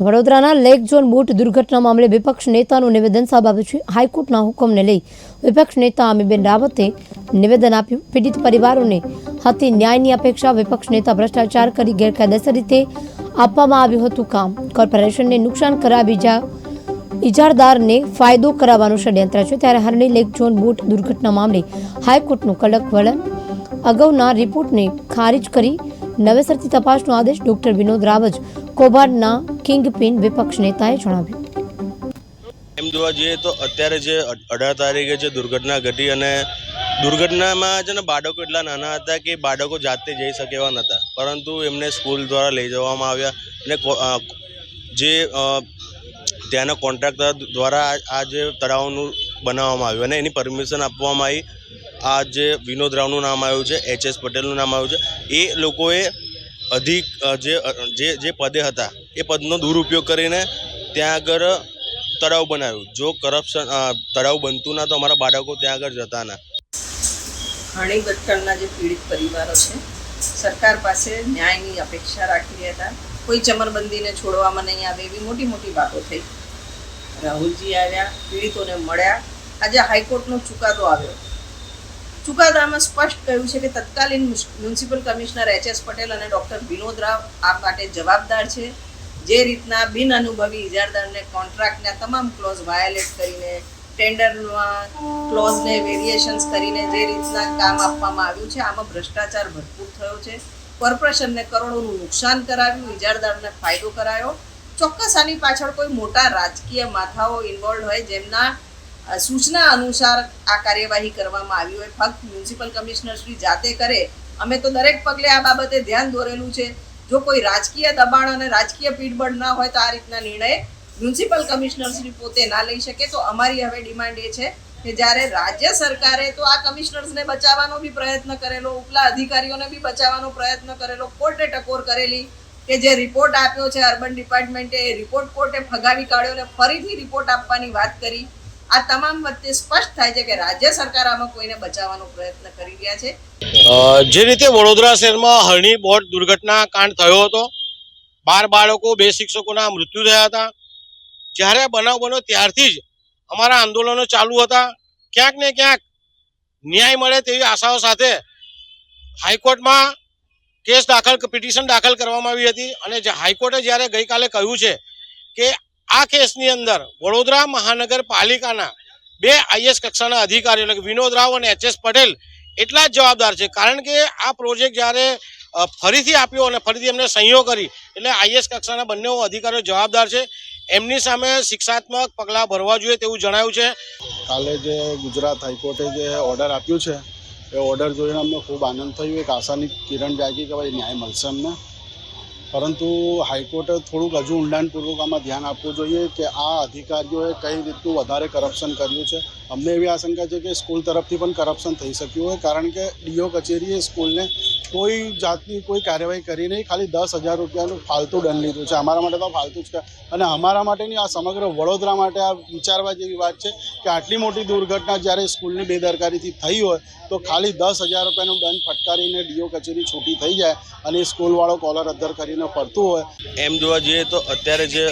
વડોદરાના lake zone boat દુર્ઘટના મામલે વિપક્ષ નેતાનું નિવેદન સાબ આપ્યું છે. હાઈકોર્ટના હુકમને લઈ વિપક્ષ નેતા અમીબેન રાવતે નિવેદન આપ્યું. પીડિત પરિવારોને હતી ન્યાયની અપેક્ષા વિપક્ષ નેતા ભ્રષ્ટાચાર કરી ગેરકાયદેસર રીતે આપવામાં આવ્યું હતું કામ. કોર્પોરેશનને નુકસાન કરાવી જા, ઇજારદારને ફાયદો કરાવવાનું ષડયંત્ર છે. ત્યારે હરણી લેક ઝોન બોટ દુર્ઘટના મામલે હાઈકોર્ટનું કડક વલણ અગાઉના રિપોર્ટને ખારીજ કરી નવેસરથી તપાસનો આદેશ ડોક્ટર વિનોદ રાવજ કૌભાંડના કિંગપિન વિપક્ષ નેતાએ જણાવ્યું. એમ જોવા જઈએ તો અત્યારે જે અઢાર તારીખે જે દુર્ઘટના ઘટી અને દુર્ઘટનામાં છે ને બાળકો એટલા નાના હતા કે બાળકો જાતે જઈ શકે એવા નહોતા. પરંતુ એમને સ્કૂલ દ્વારા લઈ જવામાં આવ્યા અને જે ત્યાંના કોન્ટ્રાક્ટર દ્વારા આ જે તળાવનું બનાવવામાં આવ્યું અને એની પરમિશન આપવામાં આવી આ જે વિનોદ રાવનું નામ આવ્યું છે, એચ એસ પટેલનું નામ આવ્યું છે, એ લોકોએ અધિક જે જે જે પદે હતા, એ પદનો દુરુપયોગ કરીને ત્યાં આગળ તળાવ બનાવ્યું. જો કરપ્શન તળાવ બનતું ના, તો અમારા બાળકો ત્યાં આગળ જતા ના. ઘણી ગઠ્ઠળના જે પીડિત પરિવારો છે, સરકાર પાસે ન્યાયની અપેક્ષા રાખી હતા કોઈ ચમરબંધીને છોડવામાં નહીં આવે એવી મોટી મોટી વાતો થઈ. રાહુલજી આવ્યા, પીડિતોને મળ્યા. આજે હાઈકોર્ટનો ચુકાદો આવ્યો. ચુકાદામાં સ્પષ્ટ કહ્યું છે કે તત્કાલીન municipal commissioner H S Patel અને ડૉક્ટર વિનોદ રાવ આ માટે જવાબદાર છે. જે રીતના બિન અનુભવી ઇજારદારને કોન્ટ્રાક્ટના તમામ ક્લોઝ વાયોલેટ કરીને, ટેન્ડરમાં ક્લોઝને વેરિએશન્સ કરીને જે રીતના કામ આપવામાં આવ્યું છે, આમાં ભ્રષ્ટાચાર ભરપૂર થયો છે. કોર્પોરેશનને કરોડોનું નુકસાન કરાવ્યું, ઇજારદારને ફાયદો કરાયો. ચોક્કસ આની પાછળ કોઈ મોટા રાજકીય માથાઓ ઇન્વોલ્વ હોય જેમના સૂચના અનુસાર આ કાર્યવાહી કરવામાં આવી હોય. ફક્ત મ્યુનિસિપલ કમિશનર શ્રી જાતે કરે. અમે તો દરેક પગલે આ બાબતે ધ્યાન દોરેલું છે. જો કોઈ રાજકીય દબાણ અને રાજકીય પીઠબળ ના હોય તો આ રીતના નિર્ણય મ્યુનિસિપલ કમિશનર શ્રી પોતે ના લઈ શકે. તો અમારી હવે ડિમાન્ડ એ છે કે જ્યારે રાજ્ય સરકારે તો આ કમિશનર્સને બચાવવાનો બી પ્રયત્ન કરેલો, ઉપલા અધિકારીઓને બી બચાવવાનો પ્રયત્ન કરેલો, કોર્ટે ટકોર કરેલી કે જે રિપોર્ટ આપ્યો છે અર્બન ડિપાર્ટમેન્ટે એ રિપોર્ટ કોર્ટે ફગાવી કાઢ્યો અને ફરીથી રિપોર્ટ આપવાની વાત કરી. આ તમામ વચ્ચે સ્પષ્ટ થાય છે કે રાજ્ય સરકાર આમાં કોઈને બચાવવાનો પ્રયત્ન કરી રહ્યા છે. જે રીતે વડોદરા શહેરમાં હરણી બોટ દુર્ઘટના કાંડ થયો હતો, બાર બાળકો, બે શિક્ષકોના મૃત્યુ થયા હતા. જ્યારે બનાવ બન્યો ત્યારથી જ અમારા આંદોલનો ચાલુ હતા. ક્યાંક ને ક્યાંક ન્યાય મળે તેવી આશાઓ સાથે હાઈકોર્ટમાં કેસ દાખલ, પિટિશન દાખલ કરવામાં આવી હતી. અને હાઈકોર્ટે જ્યારે ગઈકાલે કહ્યું છે કે આ કેસની અંદર વડોદરા મહાનગરપાલિકાના બે આઈએસ કક્ષાના અધિકારીઓ એટલે કે વિનોદ રાવ અને એચ એસ પટેલ એટલા જ જવાબદાર છે. કારણ કે આ પ્રોજેક્ટ જ્યારે ફરીથી આપ્યો અને ફરીથી એમને સંયો કરી, એટલે આઈએસ કક્ષાના બંને અધિકારીઓ જવાબદાર છે. એમની સામે શિક્ષાત્મક પગલાં ભરવા જોઈએ તેવું જણાવ્યું છે. કાલે જે ગુજરાત હાઈકોર્ટે જે ઓર્ડર આપ્યું છે, એ ઓર્ડર જોઈને અમને ખૂબ આનંદ થયો. એક આશાની કિરણ જાગી કે ભાઈ ન્યાય મળશે અમને. પરંતુ હાઈકોર્ટે થોડુંક હજુ ઊંડાણપૂર્વક આમાં ધ્યાન આપવું જોઈએ કે આ અધિકારીઓએ કઈ રીતનું વધારે કરપ્શન કર્યું છે. અમને એવી આશંકા છે કે સ્કૂલ તરફથી પણ કરપ્શન થઈ શક્યું હોય, કારણ કે ડીઓ કચેરીએ સ્કૂલને કોઈ જાતની કોઈ કાર્યવાહી કરી નહીં, ખાલી દસ હજાર રૂપિયાનું ફાલતુ દંડ લીધું છે. અમારા માટે તો ફાલતુ જ અને અમારા માટેની આ સમગ્ર વડોદરા માટે આ વિચારવા જેવી વાત છે કે આટલી મોટી દુર્ઘટના જ્યારે સ્કૂલની બેદરકારીથી થઈ હોય, તો ખાલી દસ હજાર રૂપિયાનું દંડ ફટકારીને ડીઓ કચેરી છૂટી થઈ જાય અને સ્કૂલવાળો કોલર અદ્ધર કરીને ફરતું હોય. એમ જોવા જઈએ તો અત્યારે જે